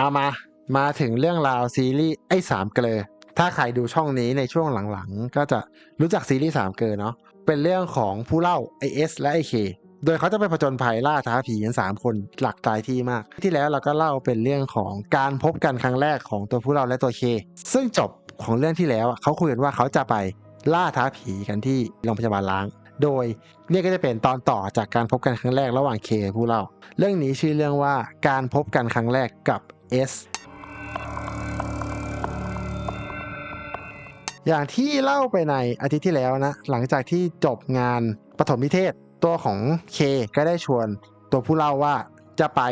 เอามา มาถึงเรื่องราวซีรีส์ไอ้สามเกลอถ้าใครดูช่องนี้ในช่วงหลังๆ ก็จะรู้จักซีรีส์สามเกลอเนาะเป็นเรื่องของผู้เล่าไอเอสและไอเคโดยเขาจะไปผจญภัยล่าท้าผีกันสามคนหลักตายที่มาก ที่แล้วเราก็เล่าเป็นเรื่องของการพบกันครั้งแรกของตัวผู้เล่าและตัวเค ซึ่งจบของเรื่องที่แล้วเขาคุยกันว่าเขาจะไปล่าท้าผีกันที่โรงพยาบาลล้าง โดยเนี่ยก็จะเป็นตอนต่อจากการพบกันครั้งแรกระหว่างเคผู้เล่า เรื่องนี้ชื่อเรื่องว่าการพบกันครั้งแรกกับ เอสอย่างที่เล่าไปในอาทิตย์ที่แล้วนะ หลังจากที่จบงานปฐมนิเทศ ตัวของเคก็ได้ชวน ตัวผู้เล่าว่าจะไป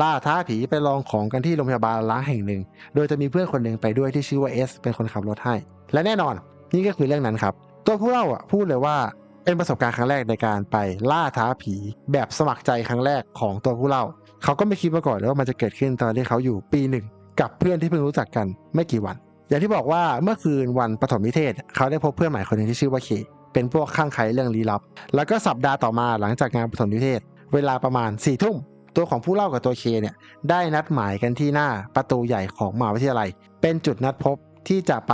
ล่าท้าผีไปลองของกันที่โรงพยาบาลล้างแห่งหนึ่ง โดยจะมีเพื่อนคนหนึ่งไปด้วยที่ชื่อว่าเอสเป็นคนขับรถให้ และแน่นอน นี่ก็คือเรื่องนั้นครับ ตัวผู้เล่าอะพูดเลยว่าเป็นประสบการณ์ครั้งแรกในการไปล่าท้าผีแบบสมัครใจครั้งแรกของตัวผู้เล่า เขาก็ไม่คิดมาก่อนเลยว่ามันจะเกิดขึ้นตอนที่เขาอยู่ปีหนึ่งกับเพื่อนที่เพิ่งรู้จักกันไม่กี่วัน อย่างที่บอกว่าเมื่อคืนวันปฐมนิเทศ เขาได้พบเพื่อนใหม่คนหนึงที่ชื่อว่าเค เป็นพวกข้างใครเรื่องลี้ลับ แล้วก็สัปดาห์ต่อมาหลังจากงานปฐมนิเทศ เวลาประมาณ4ี่ทุ่มตัวของผู้เล่ากับตัวเคเนี่ยได้นัดหมายกันที่หน้าประตูใหญ่ของมหาวิทยาลัย เป็นจุดนัดพบที่จะไป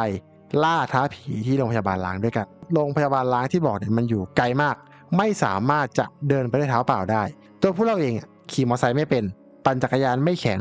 ล่าท้าผีที่โรงพยาบาลล้างด้วยกัน โรงพยาบาลล้างที่บอกเนี่ยมันอยู่ไกลมาก ไม่สามารถจะเดินไปด้วยเท้าเปล่าได้ ตัวผู้เล่าเอง ขี่มอเตอร์ไซค์ไม่เป็น ปั่นจักรยานไม่แข็ง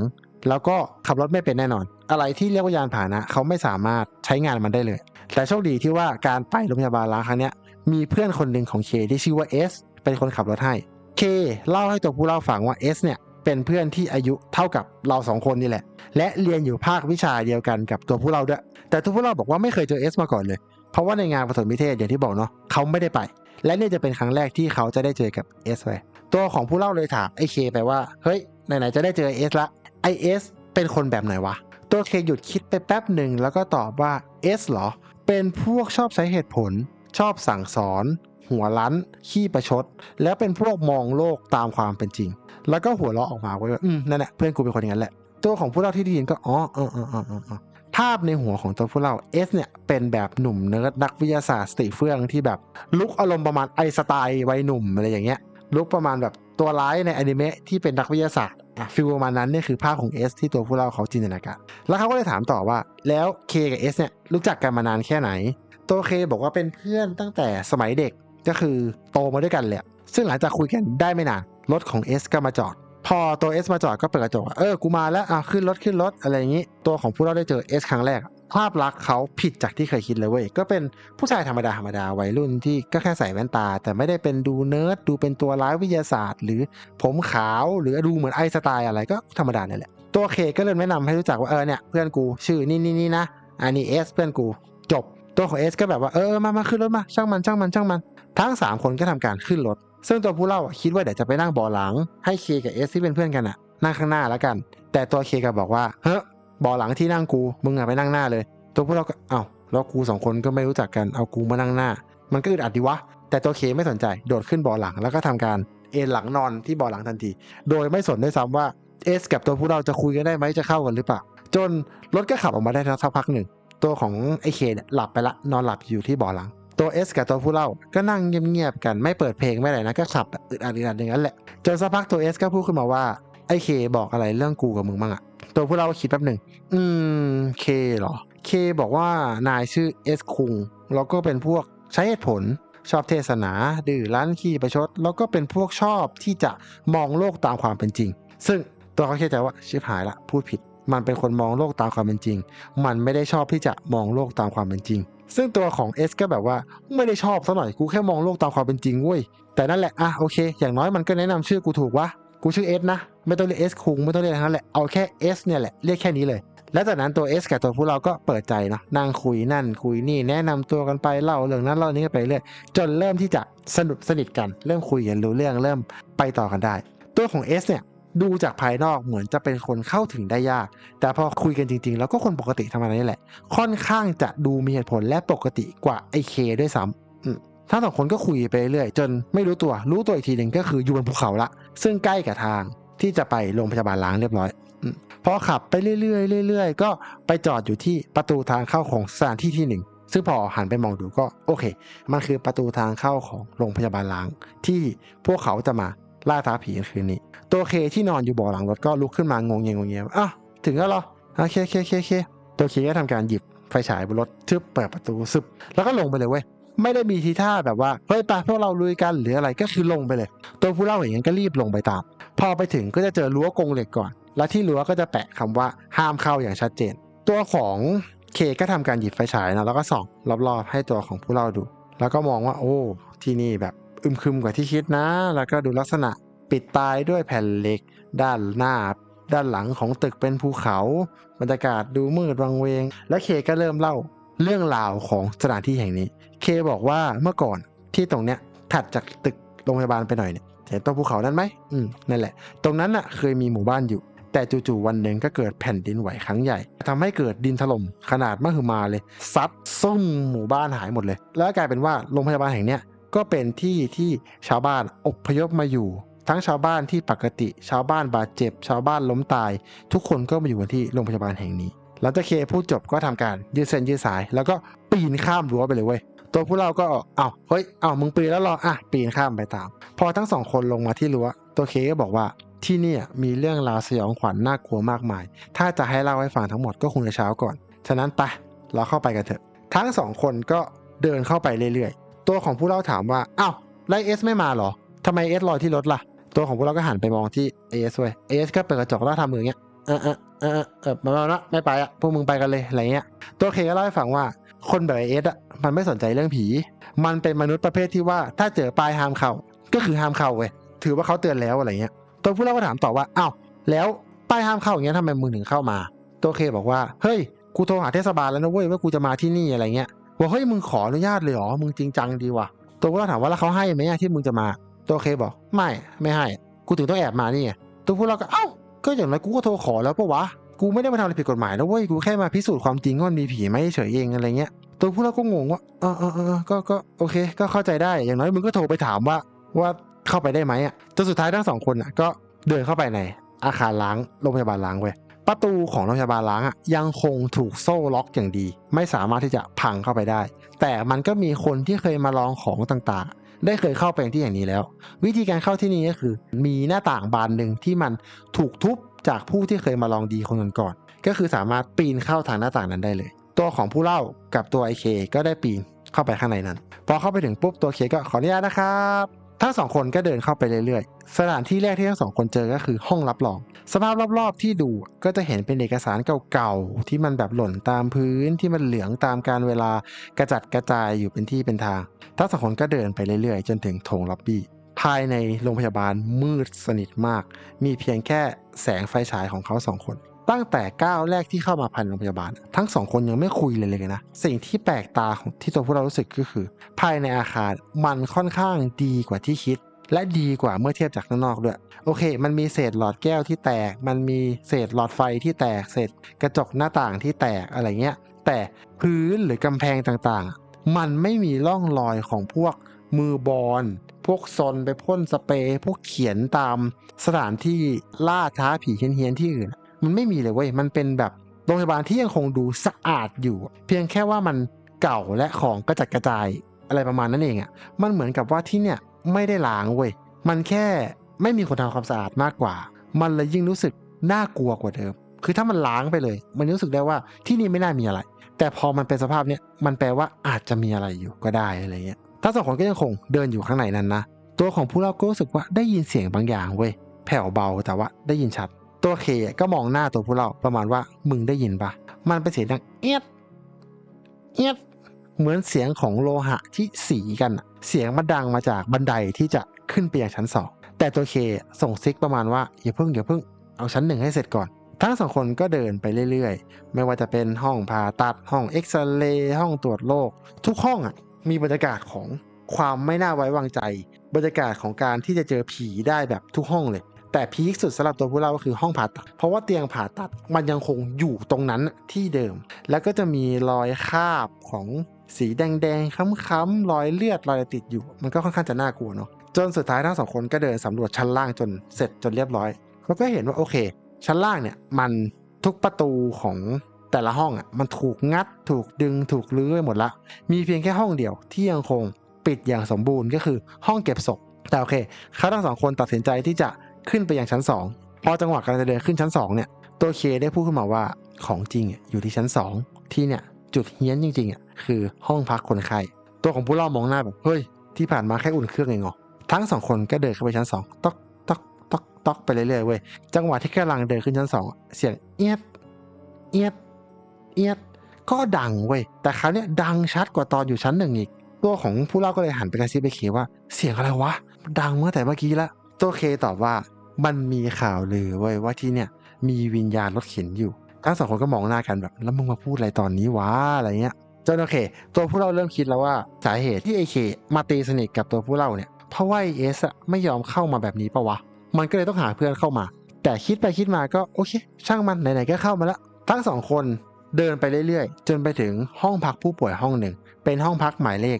แล้วก็ขับรถไม่เป็นแน่นอน อะไรที่เรียกว่ายานพาหนะ เขาไม่สามารถใช้งานมันได้เลย แต่โชคดีที่ว่าการไปโรงพยาบาลล้างครั้งนี้มีเพื่อนคนหนึ่งของเคที่ชื่อว่าเอสเป็นคนขับรถให้เคเล่าให้ตัวผู้เล่าฟังว่าเอสเนี่ยเป็นเพื่อนที่อายุเท่ากับเราสองคนนี่แหละ และเรียนอยู่ภาควิชาเดียวกันกับตัวผู้เล่าด้วย แต่ตัวผู้เล่าบอกว่าไม่เคยเจอเอสมาก่อนเลย เพราะว่าในงานปฐมนิเทศอย่างที่บอกเนาะเขาไม่ได้ไป และนี่จะเป็นครั้งแรกที่เขาจะได้เจอกับเอสเลย ตัวของผู้เล่าเลยถามไอเคไปว่า เฮ้ย ไหนๆ จะได้เจอเอสละไอเอสเป็นคนแบบไหนวะ ตัวเคหยุดคิดไปแป๊บหนึ่งแล้วก็ตอบว่าเอสเหรอ เป็นพวกชอบใช้เหตุผล ชอบสั่งสอน หัวลั้นขี้ประชด แล้วเป็นพวกมองโลกตามความเป็นจริง แล้วก็หัวเราะออกมาไว้ว่าอืมนั่นแหละเพื่อนกูเป็นคนอย่างนั้นแหละตัวของผู้เล่าที่ได้ยินก็อ๋อออเออเออเออเอภาพในหัวของตัวผู้เล่าเอสเนี่ยเป็นแบบหนุ่มเนิร์ดนักวิทยาศาสตร์สติเฟื่องที่แบบลุกอารมณ์ประมาณไอสไตล์วัยหนุ่มอะไรอย่างเงี้ย ลุกประมาณแบบตัวร้ายในอนิเมะที่เป็นนักวิทยาศาสตร์อะฟิลประมาณนั้นนี่คือภาพของเอสที่ตัวผู้เล่าเขาจินตนาการแล้วเขาก็เลยถามต่อว่า แล้วเคกับเอสเนี่ยรู้จักกันมานานแค่ไหน ตัวเคบอกว่าเป็นเพื่อนตั้งแต่สมัยเด็กก็คือโตมาด้วยกันเลยอะซึ่งหลังจากคุยกันได้ไม่นานรถของเอสก็มาจอด พอตัวเอสมาจอดก็เปิดกระจกว่าเออกูมาแล้วอะขึ้นรถขึ้นรถอะไรอย่างนี้ ตัวของผู้เล่าได้เจอเอสครั้งแรก ภาพลักษณ์เขาผิดจากที่เคยคิดเลยเว้ย ก็เป็นผู้ชายธรรมดาธรรมดาวัยรุ่นที่ก็แค่ใส่แว่นตา แต่ไม่ได้เป็นดูเนิร์ดดูเป็นตัวร้ายวิทยาศาสตร์ หรือผมขาวหรือดูเหมือนไอสไตล์อะไรก็ธรรมดาเนี่ยแหละ ตัวเคก็เลยแนะนำให้รู้จักว่าเออเนี่ยเพื่อนกูชื่อนี่นี่นี่นะอันนี้เอสเพื่อนกูจบ ตัวของเอสก็แบบว่าเออมามาขึ้นรถมาช่างมันช่างมันช่างมัน ทั้ง 3 คนก็ทำการขึ้นรถซึ่งตัวผู้เล่าคิดว่าเดี๋ยวจะไปนั่งเบาะหลังให้เคกับเอสที่เป็นเพื่อนกันอะนั่งข้างหน้าแล้วกัน แต่ตัวเคก็บอกว่าเฮ้ย บาะหลังที่นั่งกู มึงอะไปนั่งหน้าเลย ตัวผู้เล่าก็เอ้าแล้วกูสองคนก็ไม่รู้จักกัน เอากูมานั่งหน้า มันก็อึดอัดดีวะ แต่ตัวเคไม่สนใจ โดดขึ้นเบาะหลังแล้วก็ทำการเอนหลังนอนที่เบาะหลังทันที โดยไม่สนด้วยซ้ำว่าเอสกับตัวผู้เล่าจะคุยกันได้ไหมจะเข้ากันหรือเปล่า จนรถก็ขับออกมาได้สักพักหนึ่ง ตัวของไอเคเนี่ยหลับไปละ นอนหลับอยู่ที่เบาะหลัง ตัวเอสกับตัวผู้เล่าก็นั่งเงียบๆกันไม่เปิดเพลงไม่อะไรนะก็ขับแบบอึดอัดอึดอัดอย่างนั้นแหละ จนสักพักตัวเอสก็พูดขึ้นมาว่าไอเคบอกอะไรเรื่องกูกับมึงบ้างอะ ตัวผู้เล่าก็คิดแป๊บหนึ่ง อืม เคเหรอ เคบอกว่านายชื่อเอสคุง แล้วก็เป็นพวกใช้เหตุผล ชอบเทศนา ดื้อรั้นขี้ประชด แล้วก็เป็นพวกชอบที่จะมองโลกตามความเป็นจริง ซึ่งตัวเขาเข้าใจว่าชิบหายละ พูดผิด มันเป็นคนมองโลกตามความเป็นจริง มันไม่ได้ชอบที่จะมองโลกตามความเป็นจริง ซึ่งตัวของเอสก็แบบว่าไม่ได้ชอบซะหน่อย กูแค่มองโลกตามความเป็นจริงเว้ย แต่นั่นแหละ อะ โอเค อย่างน้อยมันก็แนะนำชื่อกูถูกวะ กูชื่อเอสนะ ไม่ต้องเรียกเอสคุงไม่ต้องเรียกทั้งนั้นแหละ เอาแค่เอสเนี่ยแหละ เรียกแค่นี้เลย แล้วจากนั้นตัวเอสกับตัวผู้เราก็เปิดใจเนาะนั่งคุยนั่นคุยนี่แนะนำตัวกันไปเล่าเรื่องนั้นเล่านี้กันไปเรื่อยจนเริ่มที่จะสนุกสนิทกัน เริ่มคุยกันรู้เรื่องเริ่มไปต่อกันได้ ตัวของเอสเนี่ยดูจากภายนอกเหมือนจะเป็นคนเข้าถึงได้ยาก แต่พอคุยกันจริงๆ แล้วก็คนปกติธรรมดานี่แหละ ค่อนข้างจะดูมีเหตุผลและปกติกว่าไอเคด้วยซ้ำ ทั้งสองคนก็คุยไปเรื่อยจนไม่รู้ตัวรู้ตัวอีกทีหนึ่งก็คืออยู่บนภูเขาละ ซึ่งใกล้กับทางที่จะไปโรงพยาบาลล้างเรียบร้อยพอขับไปเรื่อยๆเรื่อยๆก็ไปจอดอยู่ที่ประตูทางเข้าของสถานที่ที่หนึ่งซึ่งพอหันไปมองดูก็โอเค มันคือประตูทางเข้าของโรงพยาบาลล้าง ที่พวกเขาจะมาล่าท้าผีคืนนี้ ตัวเคที่นอนอยู่เบ่อหลังรถก็ลุกขึ้นมางงเงยงงเงยอะถึงแล้วเหรอโอเคโอเคโอเคโอเคตัวเคก็ทำการหยิบไฟฉายบนรถทึบเปิดประตูซึบแล้วก็ลงไปเลยเว้ย ไม่ได้มีทีท่าแบบว่าเฮ้ยไปพวกเราลุยกันหรืออะไรก็คือลงไปเลย ตัวผู้เล่าอย่างนั้นก็รีบลงไปตาม พอไปถึงก็จะเจอรั้วกงเหล็กก่อน และที่รั้วก็จะแปะคำว่าห้ามเข้าอย่างชัดเจน ตัวของเคก็ทำการหยิบไฟฉายนะแล้วก็ส่องรอบๆให้ตัวของผู้เล่าดู แล้วก็มองว่าโอ้ ที่นี่แบบอึมครึมกว่าที่คิดนะ แล้วก็ดูลักษณะปิดตายด้วยแผ่นเหล็ก ด้านหน้า ด้านหลังของตึกเป็นภูเขา บรรยากาศดูมืดวังเวง และเคก็เริ่มเล่า เรื่องราวของสถานที่แห่งนี้ เคบอกว่าเมื่อก่อนที่ตรงเนี้ยถัดจากตึกโรงพยาบาลไปหน่อยเนี่ยเห็นต้นภูเขานั้นไหมอืมนั่นแหละ ตรงนั้นน่ะเคยมีหมู่บ้านอยู่ แต่จู่ๆวันหนึ่งก็เกิดแผ่นดินไหวครั้งใหญ่ทำให้เกิดดินถล่มขนาดมหึมาเลยซัดซุ่มหมู่บ้านหายหมดเลย แล้วกลายเป็นว่าโรงพยาบาลแห่งเนี้ยก็เป็นที่ที่ชาวบ้านอพยพมาอยู่ ทั้งชาวบ้านที่ปกติ ชาวบ้านบาดเจ็บ ชาวบ้านล้มตาย ทุกคนก็มาอยู่กันที่โรงพยาบาลแห่งนี้ หลังจากเคพูดจบก็ทำการยืดเส้นยืดสาย แล้วก็ปีนข้ามรั้วไปเลยเว้ยตัวผู้เราก็เอ้าเฮ้ยเอ้ามึงปีนแล้วหรออะปีนข้ามไปตาม พอทั้งสองคนลงมาที่รั้วตัวเคก็บอกว่าที่นี่มีเรื่องราวสยองขวัญน่ากลัวมากมาย ถ้าจะให้เล่าให้ฟังทั้งหมดก็คงจะเช้าก่อน ฉะนั้นไปเราเข้าไปกันเถอะ ทั้งสองคนก็เดินเข้าไปเรื่อยๆ ตัวของผู้เล่าถามว่า อ้าวไลเอสไม่มาหรอทำไมเอสรอที่รถล่ะ ตัวของผู้เล่าก็หันไปมองที่เอสเว้ยเอสก็เปิดกระจกแล้วทำมือเงี้ย เออเออเออเออมาแล้วไม่ไปอะพวกมึงไปกันเลยอะไรเงี้ยตัวเคก็เล่าให้ฟังว่าคนแบบไอเอสอะมันไม่สนใจเรื่องผี มันเป็นมนุษย์ประเภทที่ว่าถ้าเจอป้ายห้ามเข้าก็คือห้ามเข้าเว้ยถือว่าเขาเตือนแล้วอะไรเงี้ยตัวผู้เล่าก็ถามต่อว่าอ้าวแล้วป้ายห้ามเข้าอย่างเงี้ยทำไมมึงถึงเข้ามา ตัวเคบอกว่าเฮ้ยกูโทรหาเทศบาลแล้วนะเว้ยว่ากูจะมาที่นี่อะไรเงี้ยบอกเฮ้ยมึงขออนุญาตเลยเหรอมึงจริงจังดีว่ะตัวผู้เล่าถามว่าแล้วเขาให้ไหมที่มึงจะมา ตัวเคบอกไม่ไม่ให้ กูถึงต้องแอบมานี่ไงตัวผู้เล่าก็เอ้า ก็อย่างไรกูก็โทรขอแล้วปะวะ กูไม่ได้มาทำอะไรผิดกฎหมายนะเว้ย กูแค่มาพิสูจน์ความจริงว่ามันมีผีไหมเฉยเองอะไรเงี้ย ตัวผู้เล่าก็งงว่าเออเออเออก็ก็โอเค ก็เข้าใจได้ อย่างน้อยมึงก็โทรไปถามว่าว่าเข้าไปได้ไหมอะจนสุดท้ายทั้งสองคนอะก็เดินเข้าไปในอาคารล้างโรงพยาบาลล้างเว้ยประตูของโรงพยาบาลล้างอะยังคงถูกโซ่ล็อกอย่างดี ไม่สามารถที่จะพังเข้าไปได้ แต่มันก็มีคนที่เคยมาลองของต่างๆ ได้เคยเข้าไปที่อย่างนี้แล้ว วิธีการเข้าที่นี่ก็คือ มีหน้าต่างบานหนึ่งที่มันถูกทุบจากผู้ที่เคยมาลองดีคนก่อนก็คือสามารถปีนเข้าทางหน้าต่างนั้นได้เลย ตัวของผู้เล่ากับตัวไอเคก็ได้ปีนเข้าไปข้างในนั้น พอเข้าไปถึงปุ๊บตัวเคก็ขออนุญาตนะครับ ทั้งสองคนก็เดินเข้าไปเรื่อยๆ สถานที่แรกที่ทั้งสองคนเจอก็คือห้องรับรอง สภาพรอบๆที่ดูก็จะเห็นเป็นเอกสารเก่าๆ ที่มันแบบหล่นตามพื้นที่มันเหลืองตามการเวลากระจัดกระจายอยู่เป็นที่เป็นทาง ทั้งสองคนก็เดินไปเรื่อยๆ จนถึงโถงล็อบบี้ ภายในโรงพยาบาลมืดสนิทมาก มีเพียงแค่แสงไฟฉายของเขาสองคน ตั้งแต่ก้าวแรกที่เข้ามาภายในโรงพยาบาล ทั้งสองคนยังไม่คุยเลยเลยนะ สิ่งที่แปลกตาของที่ตัวพวกเรารู้สึกก็คือ ภายในอาคารมันค่อนข้างดีกว่าที่คิด และดีกว่าเมื่อเทียบจากข้างนอกด้วย โอเค มันมีเศษหลอดแก้วที่แตก มันมีเศษหลอดไฟที่แตก เศษกระจกหน้าต่างที่แตกอะไรเงี้ย แต่พื้นหรือกำแพงต่างๆ มันไม่มีร่องรอยของพวกมือบอลพวกซนไปพ่นสเปรย์พวกเขียนตามสถานที่ล่าท้าผีเฮี้ยนๆที่อื่น มันไม่มีเลยเว้ย มันเป็นแบบโรงพยาบาลที่ยังคงดูสะอาดอยู่ เพียงแค่ว่ามันเก่าและของกระจัดกระจายอะไรประมาณนั้นเองอะ่ะ มันเหมือนกับว่าที่เนี่ยไม่ได้ล้างเว้ย มันแค่ไม่มีคนทำความสะอาดมากกว่า มันเลยยิ่งรู้สึกน่ากลัวกว่าเดิม คือถ้ามันล้างไปเลย มันรู้สึกได้ว่าที่นี่ไม่น่ามีอะไร แต่พอมันเป็นสภาพเนี้ย มันแปลว่าอาจจะมีอะไรอยู่ก็ได้อะไรเงี้ยทั้งสองคนก็ยังคงเดินอยู่ข้างในนั้นนะ ตัวของผู้เล่าก็รู้สึกว่าได้ยินเสียงบางอย่างเว้ย แผ่วเบาแต่ว่าได้ยินชัด ตัวเคก็มองหน้าตัวผู้เล่าประมาณว่ามึงได้ยินปะมันเป็นเสียงดังเอียดเอียดเหมือนเสียงของโลหะที่สีกันเสียงมันดังมาจากบันไดที่จะขึ้นไปยังชั้นสองแต่ตัวเคส่งซิกประมาณว่าอย่าเพิ่งอย่าเพิ่งเอาชั้นหนึ่งให้เสร็จก่อน ทั้งสองคนก็เดินไปเรื่อยๆ ไม่ว่าจะเป็นห้องผ่าตัดห้องเอ็กซเรย์ห้องตรวจโรคทุกห้องอะมีบรรยากาศของความไม่น่าไว้วางใจ บรรยากาศของการที่จะเจอผีได้แบบทุกห้องเลย แต่พีคสุดสำหรับตัวผู้เล่าก็คือห้องผ่าตัด เพราะว่าเตียงผ่าตัดมันยังคงอยู่ตรงนั้นที่เดิม แล้วก็จะมีรอยคาบของสีแดงๆค้ำๆรอยเลือดรอยติดอยู่ มันก็ค่อนข้างจะน่ากลัวเนาะจนสุดท้ายทั้งสองคนก็เดินสำรวจชั้นล่างจนเสร็จจนเรียบร้อยเขาก็เห็นว่าโอเค ชั้นล่างเนี่ยมันทุกประตูของแต่ละห้องอะมันถูกงัดถูกดึงถูกลื้อไปหมดละ มีเพียงแค่ห้องเดียวที่ยังคงปิดอย่างสมบูรณ์ก็คือห้องเก็บศพแต่โอเคเขาทั้งสองคนตัดสินใจที่จะ ขึ้นไปยังชั้น 2 พอจังหวะกำลังจะเดินขึ้นชั้น 2 เนี่ย ตัวเคได้พูดขึ้นมาว่าของจริงอยู่ที่ชั้นสองที่เนี่ยจุดเฮี้ยนจริงๆอะคือห้องพักคนไข้ตัวของผู้เล่ามองหน้าแบบเฮ้ยที่ผ่านมาแค่อุ่นเครื่องเองเหรอทั้งสองคนก็เดินเข้าไปชั้นสองต๊อกต๊อกต๊อกต๊อกไปเรื่อยๆเว้ยจังหวะที่กำลังเดินขึ้นชั้นสองเสียงเอียดเอียดเอียดก็ดังเว้ยแต่คราวเนี้ยดังชัดกว่าตอนอยู่ชั้นหนึ่งอีกตัวของผู้เล่าก็เลยหันไปกระซิบไปเคว่า เสียงอะไรวะ ดังเมื่อแต่เมื่อกี้ละ ตัวเคตอบว่ามันมีข่าวลือเว้ยว่าที่เนี่ยมีวิญญาณรถเข็นอยู่ทั้งสองคนก็มองหน้ากันแบบ แล้วมึงมาพูดอะไรตอนนี้วะอะไรเงี้ยจนโอเค ตัวผู้เล่าเริ่มคิดแล้วว่าสาเหตุที่ไอเคมาตีสนิทกับตัวผู้เล่าเนี่ยเพราะว่าไอเอสอะไม่ยอมเข้ามาแบบนี้ปะวะมันก็เลยต้องหาเพื่อนเข้ามา แต่คิดไปคิดมาก็โอเค ช่างมันไหนๆก็เข้ามาแล้วทั้งสองคนเดินไปเรื่อยๆ จนไปถึงห้องพักผู้ป่วยห้องหนึ่ง เป็นห้องพักหมายเลข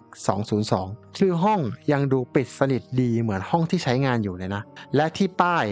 202 ชื่อห้องยังดูปิดสนิทดีเหมือนห้องที่ใช้งานอยู่เลยนะ และที่ป้าย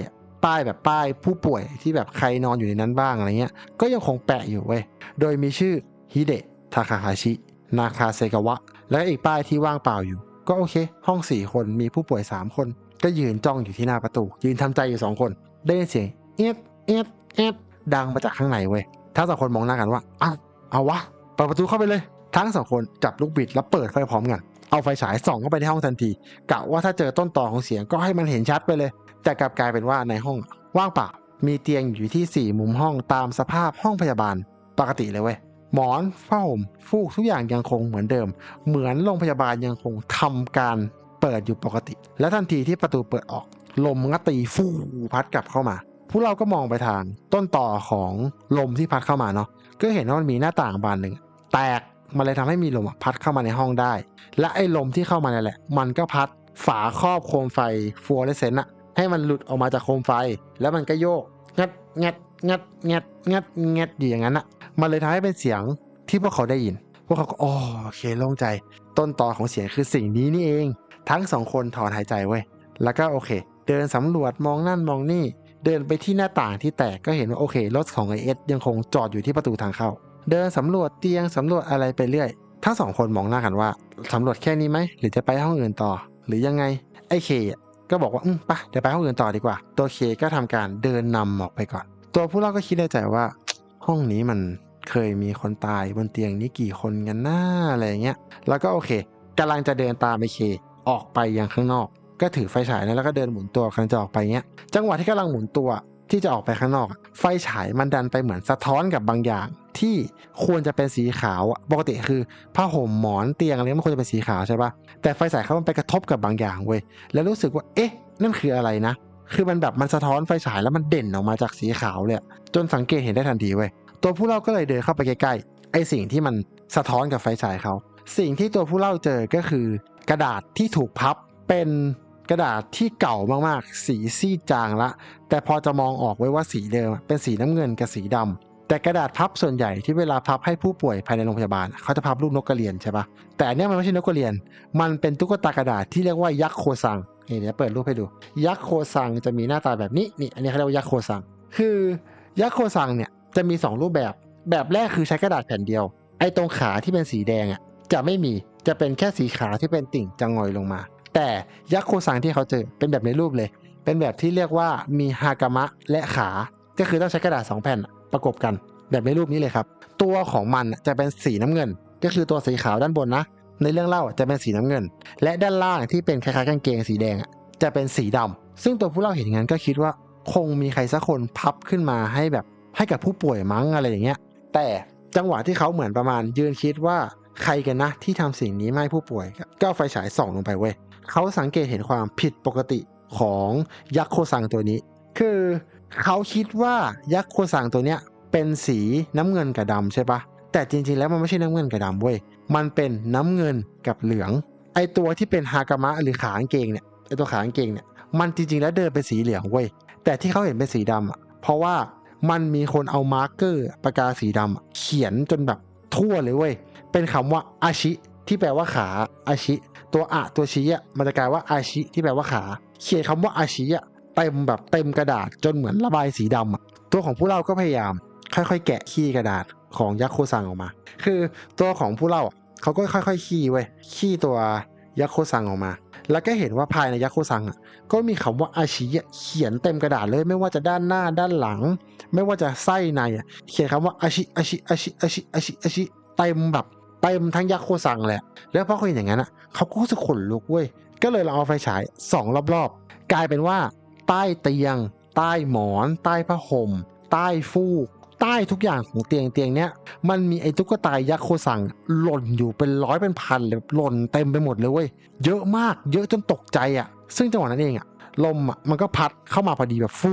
ป้ายแบบป้ายผู้ป่วยที่แบบใครนอนอยู่ในนั้นบ้างอะไรเงี้ย ก็ยังคงแปะอยู่เว้ย โดยมีชื่อฮิเดะทาคาฮาชิ นาคาเซกาวะ และอีกป้ายที่ว่างเปล่าอยู่ ก็โอเค ห้อง 4 คนมีผู้ป่วย 3 คน ก็ยืนจ้องอยู่ที่หน้าประตู ยืนทำใจอยู่ 2 คน ได้ยินเสียงเอ็ดเอ็ดเอ็ดดังมาจากข้างในเว้ยทั้งสองคนมองหน้ากันว่าอ้าวเอาวะเปิดประตูเข้าไปเลย ทั้งสองคนจับลูกบิดแล้วเปิดไฟพร้อมกันเอาไฟฉายส่องเข้าไปในห้องทันทีกะว่าถ้าเจอต้นตอของเสียงก็ให้มันเห็นชัดไปเลย แต่กลับกลายเป็นว่าในห้องว่างเปล่ามีเตียงอยู่ที่ 4 มุมห้องตามสภาพห้องพยาบาลปกติเลยเว้ยหมอนผ้าห่มฟูกทุกอย่างยังคงเหมือนเดิม เหมือนโรงพยาบาลยังคงทำการเปิดอยู่ปกติ และทันทีที่ประตูเปิดออก ลมก็ตีฟู่พัดกลับเข้ามาพวกเราก็มองไปทางต้นต่อของลมที่พัดเข้ามาเนาะก็เห็นว่ามันมีหน้าต่างบานหนึ่งแตก มันเลยทำให้มีลมพัดเข้ามาในห้องได้ และไอ้ลมที่เข้ามานั่นแหละ มันก็พัดฝาครอบโคมไฟฟลูออเรสเซนต์อะให้มันหลุดออกมาจากโคมไฟ แล้วมันก็โยกงัดงัดงัดงัดงัดงัดอยู่อย่างนั้นอะมันเลยทำให้เป็นเสียงที่พวกเขาได้ยิน พวกเขาก็โอเคโล่งใจ ต้นตอของเสียงคือสิ่งนี้นี่เอง ทั้งสองคนถอนหายใจเว้ย แล้วก็โอเค เดินสำรวจมองนั่นมองนี่ เดินไปที่หน้าต่างที่แตกก็เห็นว่าโอเครถของไอเอสยังคงจอดอยู่ที่ประตูทางเข้า เดินสำรวจเตียงสำรวจอะไรไปเรื่อย ทั้งสองคนมองหน้ากันว่าสำรวจแค่นี้ไหมหรือจะไปห้องอื่นต่อ หรือยังไงไอเคก็บอกว่าอืมปะเดี๋ยวไปห้องอื่นต่อดีกว่า ตัวเคก็ทำการเดินนำออกไปก่อน ตัวผู้เล่าก็คิดในใจว่า ห้องนี้มันเคยมีคนตายบนเตียงนี้กี่คนกันหน้าอะไรเงี้ย แล้วก็โอเคกำลังจะเดินตามไอเคออกไปยังข้างนอก ก็ถือไฟฉายนะแล้วก็เดินหมุนตัวกำลังจะออกไปเงี้ย จังหวะที่กำลังหมุนตัวที่จะออกไปข้างนอก ไฟฉายมันดันไปเหมือนสะท้อนกับบางอย่าง ที่ควรจะเป็นสีขาวปกติคือผ้าห่มหมอนเตียงอะไรมันควรจะเป็นสีขาวใช่ปะแต่ไฟฉายเขามันไปกระทบกับบางอย่างเว้ยแล้วรู้สึกว่าเอ๊ะ นั่นคืออะไรนะ คือมันแบบมันสะท้อนไฟฉายแล้วมันเด่นออกมาจากสีขาวเลยจนสังเกตเห็นได้ทันทีเว้ยตัวผู้เล่าก็เลยเดินเข้าไปใกล้ๆไอ้สิ่งที่มันสะท้อนกับไฟฉายเขาสิ่งที่ตัวผู้เล่าเจอก็คือกระดาษที่ถูกพับเป็นกระดาษที่เก่ามากๆ สีซีดจางละ แต่พอจะมองออกไว้ว่าสีเดิมเป็นสีน้ำเงินกับสีดำ แต่กระดาษพับส่วนใหญ่ที่เวลาพับให้ผู้ป่วยภายในโรงพยาบาลเขาจะพับรูปนกกระเรียนใช่ปะแต่อันเนี้ยมันไม่ใช่นกกระเรียน มันเป็นตุ๊กตากระดาษที่เรียกว่ายักษ์โคซังนี่เดี๋ยวเปิดรูปให้ดู ยักษ์โคซังจะมีหน้าตาแบบนี้นี่อันนี้เขาเรียกว่ายักษ์โคซัง คือยักษ์โคซังเนี่ยจะมีสองรูปแบบ แบบแรกคือใช้กระดาษแผ่นเดียว ไอ้ตรงขาที่เป็นสีแดงอะจะไม่มีจะเป็นแค่สีขาที่เป็นติ่งจะงอยลงมา แต่ยักษ์โคซังที่เขาเจอเป็นแบบในรูปเลย เป็นแบบที่เรียกว่ามีฮากามะและขา ก็คือต้องใช้กระดาษสองแผ่น ประกบกันแบบในรูปนี้เลยครับ ตัวของมันจะเป็นสีน้ำเงิน ก็คือตัวสีขาวด้านบนนะ ในเรื่องเล่าจะเป็นสีน้ำเงิน และด้านล่างที่เป็นคล้ายๆกางเกงสีแดงจะเป็นสีดำซึ่งตัวผู้เล่าเห็นอย่างนั้นก็คิดว่าคงมีใครสักคนพับขึ้นมาให้แบบให้กับผู้ป่วยมั้งอะไรอย่างเงี้ย แต่จังหวะที่เขาเหมือนประมาณ ยืนคิดว่าใครกันนะที่ทำสิ่งนี้ไม่ให้ผู้ป่วยก็ไฟฉายส่องลงไปเว้ยเขาสังเกตเห็นความผิดปกติของยักษ์โคซังตัวนี้ คือ เขาคิดว่ายักษ์โคซังตัวเนี้ยเป็นสีน้ำเงินกับดำใช่ปะแต่จริงๆแล้วมันไม่ใช่น้ำเงินกับดำเว้ยมันเป็นน้ำเงินกับเหลือง ไอตัวที่เป็นฮากามะหรือขากางเกงเนี่ยไอตัวขากางเกงเนี่ยมันจริงๆแล้วเดินเป็นสีเหลืองเว้ยแต่ที่เขาเห็นเป็นสีดำอะเพราะว่ามันมีคนเอามาร์กเกอร์ปากกาสีดำเขียนจนแบบทั่วเลยเว้ยเป็นคำว่าอาชิ ที่แปลว่าขาอาชิ ตัวอะตัวชี้อะมันจะกลายว่าอาชิ ที่แปลว่าขา เขียนคำว่าอาชิอะ เต็มแบบเต็มกระดาษจนเหมือนระบายสีดำอะตัวของผู้เล่าก็พยายาม ค่อยๆ แกะขี้กระดาษของยักษ์โคซังออกมา คือตัวของผู้เล่าเขาก็ค่อยๆขี้เว้ยขี้ตัวยักษ์โคซังออกมา แล้วก็เห็นว่าภายในยักษ์โคซังอะก็มีคำว่าอาชิอะเขียนเต็มกระดาษเลยไม่ว่าจะด้านหน้าด้านหลัง ไม่ว่าจะไส้ในอะเขียนคำว่าอาชิอาชิอาชิอาชิอาชิอาชิเต็มแบบเต็มทั้งยักษ์โคซังเลยอะแล้วพอเขาเห็นอย่างนั้นอะเขาก็รู้สึกขนลุกเว้ยก็เลยลองเอาไฟฉายสองรอบๆกลายเป็นว่า ใต้เตียง ใต้หมอน ใต้ผ้าห่ม ใต้ฟูก ใต้ทุกอย่างของเตียงเตียงเนี้ยมันมีไอ้ตุ๊กตายักษ์โคซังหล่นอยู่เป็นร้อยเป็นพันเลยหล่นเต็มไปหมดเลยเว้ยเยอะมาก เยอะจนตกใจอะ ซึ่งจังหวะนั้นเองอะลมอะมันก็พัดเข้ามาพอดีแบบฟู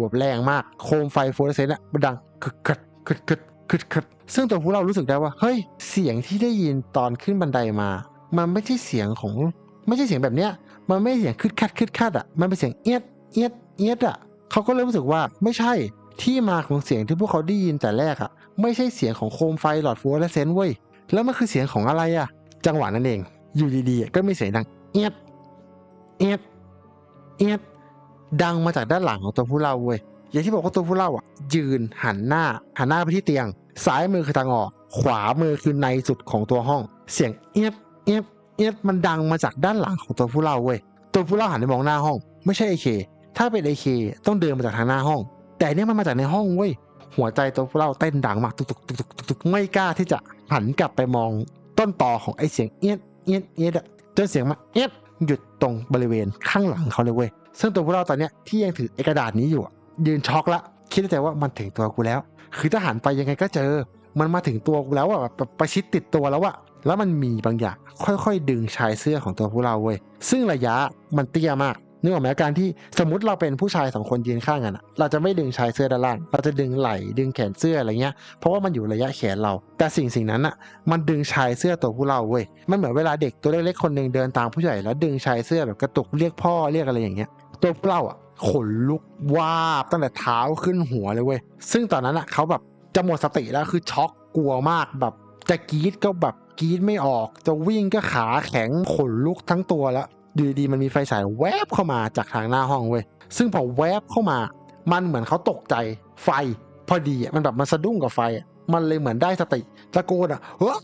แบบแรงมาก โคมไฟฟลูออเรสเซนต์อะมันดังกึกกึดกึดกึดกึดกึดซึ่งตัวพวกเรารู้สึกได้ว่า เฮ้ย เสียงที่ได้ยินตอนขึ้นบันไดมา มันไม่ใช่เสียงของ ไม่ใช่เสียงแบบเนี้ย มันไม่ใช่เสียงคึดคัดคึดคัดอะ มันเป็นเสียงเอียด เอียดเอียดอะเขาก็เริ่มรู้สึกว่าไม่ใช่ที่มาของเสียงที่พวกเขาได้ยินแต่แรกอะ ไม่ใช่เสียงของโคมไฟหลอดฟลูออเรสเซนต์เว้ยแล้วมันคือเสียงของอะไรอะ จังหวะนั้นเอง อยู่ดีๆ ก็มีเสียงดังเอียดเอียดเอียดดังมาจากด้านหลังของตัวผู้เล่าเว้ยอย่างที่บอกว่าตัวผู้เล่าอะ ยืนหันหน้า หันหน้าไปที่เตียง ซ้ายมือคือทางออก ขวามือคือในสุดของตัวห้อง เสียงเอียดเอียดเอียดมันดังมาจากด้านหลังของตัวผู้เล่าเว้ยตัวผู้เล่าหันไปมองหน้าห้อง ไม่ใช่ไอเค ถ้าเป็นไอเคต้องเดินมาจากทางหน้าห้อง แต่เนี่ยมันมาจากในห้องเว้ยหัวใจตัวเล่าเต้นดังมากตุกตุกตุกตุกตุกตกไม่กล้าที่จะหันกลับไปมองต้นต่อของไอเสียงเอียดเอียดเอียดจนเสียงมาเอียดหยุดตรงบริเวณข้างหลังเขาเลยเว้ยซึ่งตัวผู้เล่าตอนเนี้ยที่ยังถือไอกระดาษนี้อยู่ยืนช็อกละคิดในใจว่ามันถึงตัวกูแล้ว คือถ้าหันไปยังไงก็เจอ มันมาถึงตัวกูแล้วอะแบบประชิดติดตัวแล้วอะแล้วมันมีบางอย่างค่อยๆ ดึงชายเสื้อของตัวผู้เล่าเว้ยซึ่งระยะมันเตี้ยมาก นึกออกไหมการที่สมมติเราเป็นผู้ชายสองคนยืนข้างกันเราจะไม่ดึงชายเสื้อด้านล่าง เราจะดึงไหล่ดึงแขนเสื้ออะไรเงี้ย เพราะว่ามันอยู่ระยะแขนเรา แต่สิ่งสิ่งนั้นอะมันดึงชายเสื้อตัวผู้เล่าเว้ย มันเหมือนเวลาเด็กตัวเล็กๆคนหนึ่งเดินตามผู้ใหญ่แล้วดึงชายเสื้อแบบกระตุกเรียกพ่อเรียกอะไรอย่างเงี้ย ตัวผู้เล่าอะขนลุกวาบตั้งแต่เท้าขึ้นหัวเลยเว้ย ซึ่งตอนนั้นอะเขาแบบจะหมดสติแล้วคือช็อกกลัวมากแบบจะกรีดก็แบบกรีดไม่ออก จะวิ่งก็ขาแข็งขนลุกทั้งตัวแล้ว ดีๆมันมีไฟฉายแวบเข้ามาจากทางหน้าห้องเว้ยซึ่งพอแวบเข้ามา มันเหมือนเขาตกใจไฟ พอดีมันแบบมันสะดุ้งกับไฟ มันเลยเหมือนได้สติตะโกนอะเฮ้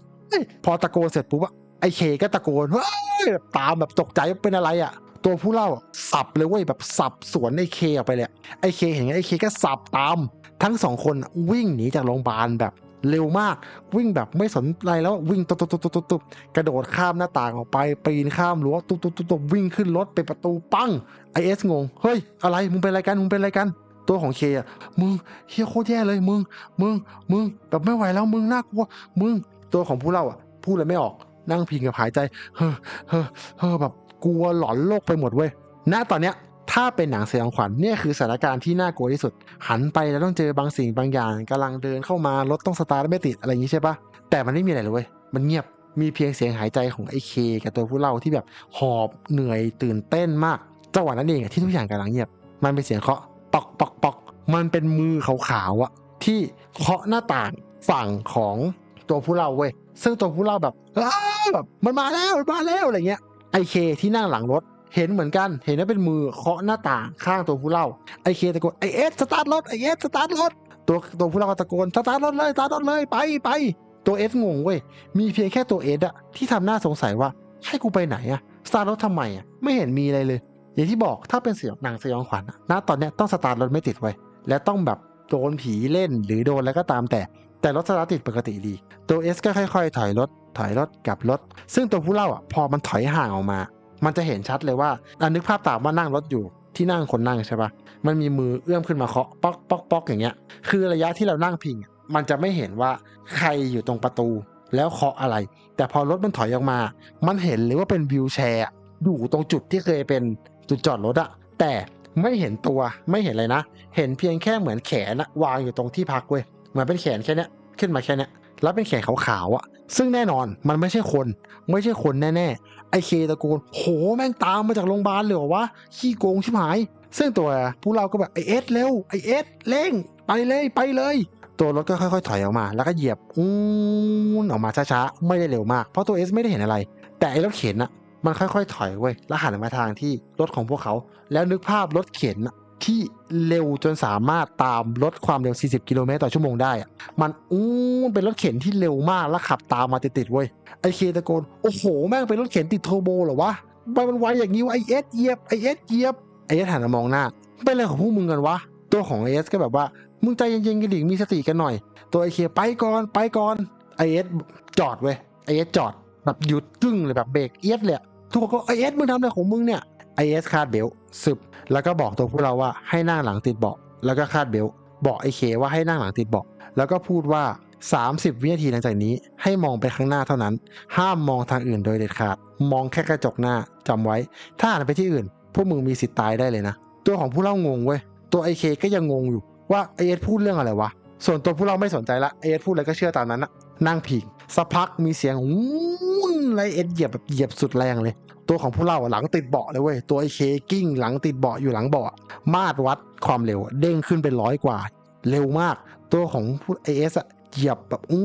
ยพอตะโกนเสร็จปุ๊บอะไอเคก็ตะโกนเฮ้ยตามแบบตกใจเป็นอะไรอะตัวผู้เล่าสับเลยเว้ยแบบสับสวนไอเคออกไปเลยไอเคเห็นไงไอเคก็สับตาม ทั้งสองคนวิ่งหนีจากโรงพยาบาลแบบ เร็วมากวิ่งแบบไม่สนอะไรแล้ววิ่งตุ๊บตุ๊บตุ๊บตุ๊บตุ๊บกระโดดข้ามหน้าต่างออกไป ปีนข้ามรั้วตุ๊บตุ๊บตุ๊บตุ๊บวิ่งขึ้นรถไปประตูปังไอเอสงงเฮ้ยอะไรมึงเป็นอะไรกันมึงเป็นอะไรกันตัวของเคอะมึงเฮียโคตรแย่เลยมึง มึง มึงแบบไม่ไหวแล้วมึงน่ากลัว มึงตัวของผู้เล่าอะพูดอะไรไม่ออกนั่งพิงกับหายใจ เฮ้อเฮ้อเฮ้อแบบกลัวหลอนโลกไปหมดเว้ยณตอนเนี้ย ถ้าเป็นหนังสยองขวัญเนี่ยคือสถานการณ์ที่น่ากลัวที่สุด หันไปแล้วต้องเจอบางสิ่งบางอย่างกำลังเดินเข้ามารถต้องสตาร์ทไม่ติดอะไรอย่างนี้ใช่ปะแต่มันไม่มีอะไรเลย มันเงียบมีเพียงเสียงหายใจของไอเคกับตัวผู้เล่าที่แบบหอบเหนื่อยตื่นเต้นมากจังหวะนั้นเองที่ทุกอย่างกำลังเงียบ มันเป็นเสียงเคาะปอกปอกปอกมันเป็นมือขาวๆอะที่เคาะหน้าต่างฝั่งของตัวผู้เล่าเว้ยซึ่งตัวผู้เล่าแบบแบบมันมาแล้วมันมาแล้วอะไรเงี้ยไอเคที่นั่งหลังรถ เห็นเหมือนกัน เห็นว่าเป็นมือเคาะหน้าต่างข้างตัวผู้เล่า ไอเคตะโกนไอเอสสตาร์ทรถไอเอสสตาร์ทรถ ตัวตัวผู้เล่าก็ตะโกนสตาร์ทรถเลยสตาร์ทรถเลยไปไป ตัวเอสงงเว้ย มีเพียงแค่ตัวเอสอะที่ทำหน้าสงสัยว่าให้กูไปไหนอะสตาร์ทรถทำไมอะไม่เห็นมีอะไรเลย อย่างที่บอกถ้าเป็นเสียงหนังสยองขวัญอะตอนเนี้ยต้องสตาร์ทรถไม่ติดไว้ และต้องแบบโดนผีเล่นหรือโดนอะไรก็ตามแต่ แต่รถสตาร์ทติดปกติดี ตัวเอสก็ค่อย ๆ ถอยรถถอยรถกลับรถ ซึ่งตัวผู้เล่าอะพอมันถอยห่างออกมา มันจะเห็นชัดเลยว่าอันนึกภาพตามว่านั่งรถอยู่ที่นั่งคนนั่งใช่ปะมันมีมือเอื้อมขึ้นมาเคาะป๊อกป๊อกป๊อกอย่างเงี้ย คือระยะที่เรานั่งพิง มันจะไม่เห็นว่าใครอยู่ตรงประตูแล้วเคาะอะไร แต่พอรถมันถอยออกมา มันเห็นเลยว่าเป็นวิวแชร์อยู่ตรงจุดที่เคยเป็นจุดจอดรถอะแต่ไม่เห็นตัวไม่เห็นเลยนะ เห็นเพียงแค่เหมือนแขนอะวางอยู่ตรงที่พักเว้ยเหมือนเป็นแขนแค่นี้ขึ้นมาแค่นี้แล้วเป็นแขนขาวๆอะซึ่งแน่นอนมันไม่ใช่คน ไม่ใช่คนแน่ๆ ไอเคตะโกนโหแม่งตามมาจากโรงพยาบาลเลยเหรอวะขี้โกงชิบหาย ซึ่งตัวผู้เราก็แบบไอเอสเร็วไอเอสเร่ง ไปเลยไปเลย ตัวรถก็ค่อยๆถอยออกมา แล้วก็เหยียบอู้นออกมาช้าๆไม่ได้เร็วมากเพราะตัวเอสไม่ได้เห็นอะไร แต่ไอรถเข็นอะมันค่อยๆ ถอยเว้ยแล้วหันมาทางที่รถของพวกเขา แล้วนึกภาพรถเข็นอะ ที่เร็วจนสามารถตามลดความเร็ว 40 กิโลเมตรต่อชั่วโมงได้ มันอู้เป็นรถเข็นที่เร็วมากแล้วขับตามมาติดๆเว้ย ไอเคตะโกน โอ้โห แม่งเป็นรถเข็นติดเทอร์โบเหรอวะทำไมมันไวอย่างนี้วะไอเอสเหยียบไอเอสเหยียบไอเอสหันมามองหน้า เป็นอะไรของพวกมึงกันวะ ตัวของไอเอสก็แบบว่า มึงใจเย็นๆกันดิมีสติกันหน่อย ตัวไอเคไปก่อนไปก่อนไอเอสจอดเว้ยไอเอสจอดแบบหยุดกึ่งเลยแบบเบรกเอียดเลยทุกคนก็ไอเอสมึงทำอะไรของมึงเนี่ย ไอเอสคาดเบลต์สึบแล้วก็บอกตัวพวกเราว่าให้นั่งหลังติดเบาะแล้วก็คาดเบลต์บอกไอเคว่าให้นั่งหลังติดเบาะแล้วก็พูดว่า 30 วินาทีหลังจากนี้ให้มองไปข้างหน้าเท่านั้น ห้ามมองทางอื่นโดยเด็ดขาด มองแค่กระจกหน้าจำไว้ ถ้าหันไปที่อื่น พวกมึงมีสิทธิ์ตายได้เลยนะ ตัวของผู้เล่างงเว้ย ตัวไอเคก็ยังงงอยู่ว่าไอเอสพูดเรื่องอะไรวะ ส่วนตัวผู้เล่าไม่สนใจละไอเอสพูดอะไรก็เชื่อตามนั้นนะนั่งพิง สักพักมีเสียงวุ้นไลเอสเหยียบแบบเหยียบสุดแรงเลย ตัวของผู้เล่าหลังติดเบาะเลยเว้ย ตัวไอเคกิ้งหลังติดเบาะอยู่หลังเบาะมาตรวัดความเร็ว เด้งขึ้นเป็นร้อยกว่า เร็วมาก ตัวของผู้ไอเอสอะเหยียบแบบอู้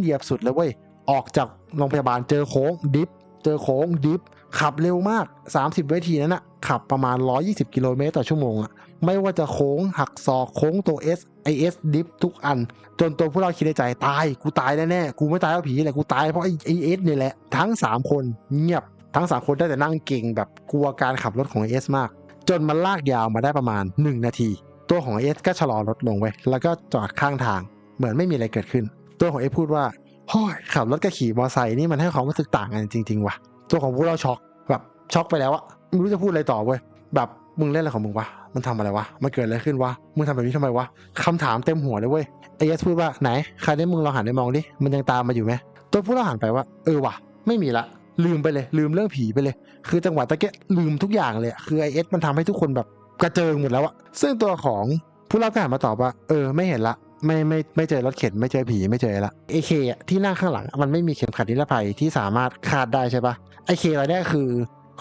เหยียบสุดเลยเว้ย ออกจากโรงพยาบาลเจอโค้งดิฟ เจอโค้งดิฟ ขับเร็วมาก 30วินาทีนั้นอะขับประมาณ 120 กิโลเมตรต่อชั่วโมงอะ ไม่ว่าจะโค้งหักศอกโค้งตัว S IS ดิฟทุกอัน จนตัวพวกเราคิดในใจตาย กูตายแน่ๆกูไม่ตายเพราะผีแหละกูตายเพราะไอไอเอสนี่แหละ ทั้ง 3 คนเงียบทั้ง 3 คนได้แต่นั่งเก่งแบบกลัวการขับรถของไอเอสมาก จนมันลากยาวมาได้ประมาณ 1 นาที ตัวของไอเอสก็ชะลอรถลงไว้แล้วก็จอดข้างทาง เหมือนไม่มีอะไรเกิดขึ้น ตัวของเอสพูดว่าโอ้ยขับรถกับขี่มอไซค์นี่มันให้ความรู้สึกต่างกันจริงๆว่ะตัวของพวกเราช็อกแบบช็อกไปแล้วอะไม่รู้จะพูดอะไรต่อเว้ยแบบ มึงเล่นอะไรของมึงวะ มันทำอะไรวะ มันเกิดอะไรขึ้นวะ มึงทำแบบนี้ทำไมวะคำถามเต็มหัวเลยเว้ย ไอเอสพูดว่าไหนใครได้มึงลองหันไปมองดิ มันยังตามมาอยู่ไหมตัวพวกเราหันไปว่า เออวะไม่มีละ ลืมไปเลย ลืมเรื่องผีไปเลย คือจังหวะตะเกียลืมทุกอย่างเลยคือไอเอสมันทำให้ทุกคนแบบกระเจิงหมดแล้วอะซึ่งตัวของผู้เล่าก็หันมาตอบว่า เออ ไม่เห็นละไม่ไม่ไม่เจอรถเข็นไม่เจอผีไม่เจอละเอเคที่นั่งข้างหลัง มันไม่มีเข็มขัดนิรภัยที่สามารถคาดได้ใช่ปะไอเคอะไรเนี่ยคือ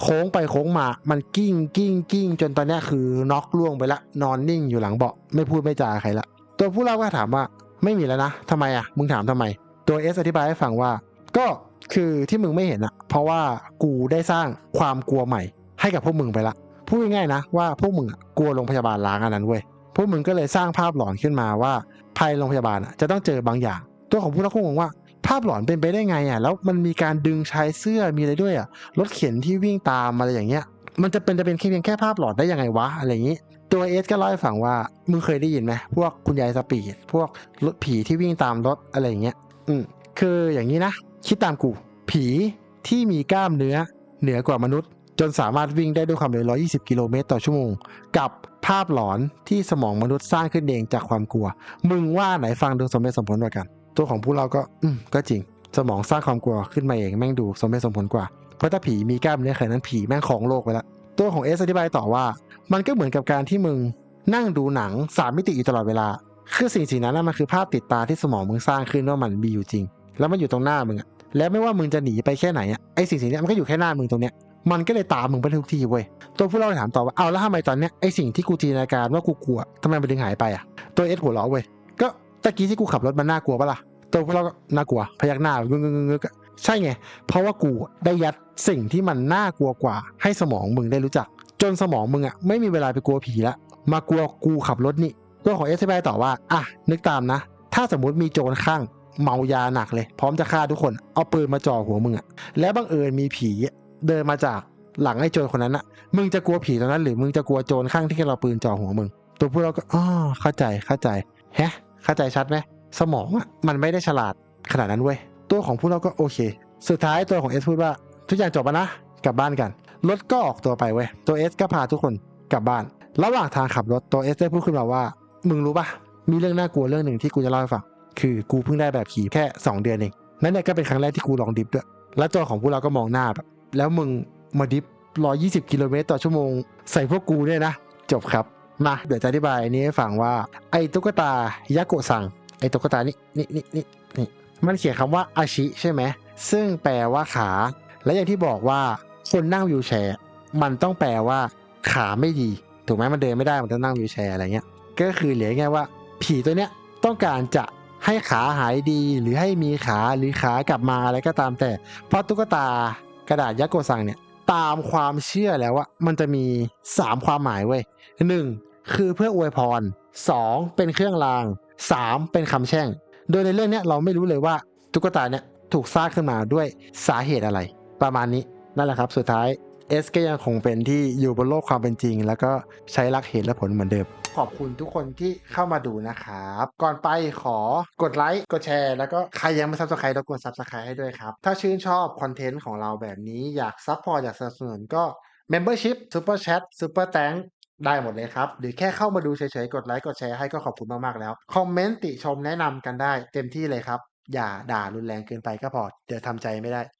โค้งไปโค้งมา มันกิ้งกิ้งกิ้งจนตอนนี้คือน็อกล่วงไปละ นอนนิ่งอยู่หลังเบาะไม่พูดไม่จาใครละ ตัวผู้เล่าก็ถามว่าไม่มีแล้วนะทำไมอะ มึงถามทำไม ตัวเอสอธิบายให้ฟังว่า ก็คือที่มึงไม่เห็นอะเพราะว่ากูได้สร้างความกลัวใหม่ ให้กับพวกมึงไปละพูดง่ายๆนะว่าพวกมึงกลัวโรงพยาบาลล้างอันนั้นเว้ยพวกมึงก็เลยสร้างภาพหลอนขึ้นมาว่าภายโรงพยาบาลจะต้องเจอบางอย่าง ตัวของผู้เล่าก็งงว่า ภาพหลอนเป็นไปได้ไงอะแล้วมันมีการดึงชายเสื้อมีอะไรด้วยอะรถเข็นที่วิ่งตามอะไรอย่างเงี้ย มันจะเป็นจะเป็นแค่เพียงแค่ภาพหลอนได้ยังไงวะอะไรอย่างงี้ตัวเอสก็เล่าให้ฟังว่ามึงเคยได้ยินไหมพวกคุณยายสปีดพวกรถผีที่วิ่งตามรถอะไรอย่างเงี้ย อืมคืออย่างนี้นะ คิดตามกู ผีที่มีกล้ามเนื้อเหนือกว่ามนุษย์ จนสามารถวิ่งได้ด้วยความเร็ว 120 กิโลเมตรต่อชั่วโมง กับภาพหลอนที่สมองมนุษย์สร้างขึ้นเองจากความกลัว มึงว่าไหนฟังดูสมเหตุสมผลกว่ากัน ตัวของผู้เราก็ อืมก็จริง สมองสร้างความกลัวขึ้นมาเองแม่งดูสมเหตุสมผลกว่า เพราะถ้าผีมีกล้ามเนื้อขนาดนั้นผีแม่งของโลกไปล้วตัวของเอสอธิบายต่อว่า มันก็เหมือนกับการที่มึงนั่งดูหนังสามมิติอยู่ตลอดเวลา คือสิ่งสิ่งนั้นนะมันคือภาพติดตาที่สมองมึงสร้างขึ้นว่ามันมีอยู่จริง แล้วมันอยู่ตรงหน้ามึงอะแล้วไม่ว่ามึงจะหนีไปแค่ไหนอะไอสิ่งสิ่งนี้มันก็อยู่แค่หน้ามึงตรงเนี้ยมันก็เลยตามมึงไปทุกที่เว้ย ตัวผู้เล่าถามต่อว่า เอาแล้วทำไมตอนเนี้ยไอสิ่งที่กูจินตนาการว่ากูกลัวทำไมมันถึงหายไปอะตัวเอสหัวเราะเว้ย ตะกี้ที่กูขับรถมันน่ากลัวปะล่ะตัวพวกเราก็น่ากลัว พยักหน้างึงงงกใช่ไง เพราะว่ากูได้ยัดสิ่งที่มันน่ากลัวกว่า ให้สมองมึงได้รู้จัก จนสมองมึงอะไม่มีเวลาไปกลัวผีละ มากลัวกูขับรถนี่ ตัวของเอสไต่อว่า อะ นึกตามนะ ถ้าสมมติมีโจรข้าง เมายาหนักเลย พร้อมจะฆ่าทุกคน เอาปืนมาจ่อหัวมึงอะ แล้วบังเอิญมีผีเดินมาจากหลังไอ้โจรคนนั้นอะ มึงจะกลัวผีตอนนั้น หรือมึงจะกลัวโจรข้างที่เราปืนจ่อหัวมึง ตัวพวกเราก็อ๋อเข้าใจเข้าใจ แฮะ เข้าใจชัดไหมสมองอะมันไม่ได้ฉลาดขนาดนั้นเว้ยตัวของพวกเราก็โอเค สุดท้ายตัวของเอสพูดว่าทุกอย่างจบแล้วนะกลับบ้านกันรถก็ออกตัวไปเว้ยตัวเอสก็พาทุกคนกลับบ้าน ระหว่างทางขับรถตัวเอสได้พูดขึ้นมาว่า มึงรู้ปะมีเรื่องน่ากลัวเรื่องหนึ่งที่กูจะเล่าให้ฟังคือกูเพิ่งได้แบบขี่แค่ 2 เดือนเองนั่นเนี่ยก็เป็นครั้งแรกที่กูลองดิฟด้วยแล้วตัวของพวกเราก็มองหน้าแบบ แล้วมึงมาดิฟ120 กิโลเมตรต่อชั่วโมง ใส่พวกกูเนี่ยนะ จบครับ มาเดี๋ยวจะอธิบายอันนี้ให้ฟังว่าไอ้ตุ๊กตายาโกะซังไอ้ตุ๊กตานี่นี่นี่นี่นี่มันเขียนคำว่าอาชิใช่ไหมซึ่งแปลว่าขา และอย่างที่บอกว่าคนนั่งวิวแชร์ มันต้องแปลว่าขาไม่ดี ถูกไหมมันเดินไม่ได้มันต้องนั่งวิวแชร์อะไรเงี้ยก็คือเหลือง่ายว่า ผีตัวเนี้ยต้องการจะให้ขาหายดีหรือให้มีขาหรือขากลับมาอะไรก็ตามแต่ เพราะตุ๊กตากระดาษยักษ์โกซังเนี่ยตามความเชื่อแล้วว่ามันจะมี 3 ความหมายเว้ยหนึ่ง คือเพื่ออวยพร 2. เป็นเครื่องราง 3. เป็นคำแช่ง โดยในเรื่องนี้เราไม่รู้เลยว่าตุ๊กตาเนี่ยถูกสร้างขึ้นมาด้วยสาเหตุอะไร ประมาณนี้นั่นแหละครับ สุดท้ายเอสก็ยังคงเป็นที่อยู่บนโลกความเป็นจริง แล้วก็ใช้รักเหตุและผลเหมือนเดิม ขอบคุณทุกคนที่เข้ามาดูนะครับ ก่อนไปขอกดไลค์กดแชร์ แล้วก็ใครยังไม่ซับสไครต์รบกวนซับสไครต์ให้ด้วยครับ ถ้าชื่นชอบคอนเทนต์ของเราแบบนี้อยากซัพพอร์ตอยากสนับสนุนก็ Membership Super Chat Super Thank ได้หมดเลยครับ หรือแค่เข้ามาดูเฉยๆ กดไลค์กดแชร์ให้ก็ขอบคุณมากๆแล้ว คอมเมนต์ติชมแนะนำกันได้ เต็มที่เลยครับ อย่าด่ารุนแรงเกินไปก็พอ เดี๋ยวทำใจไม่ได้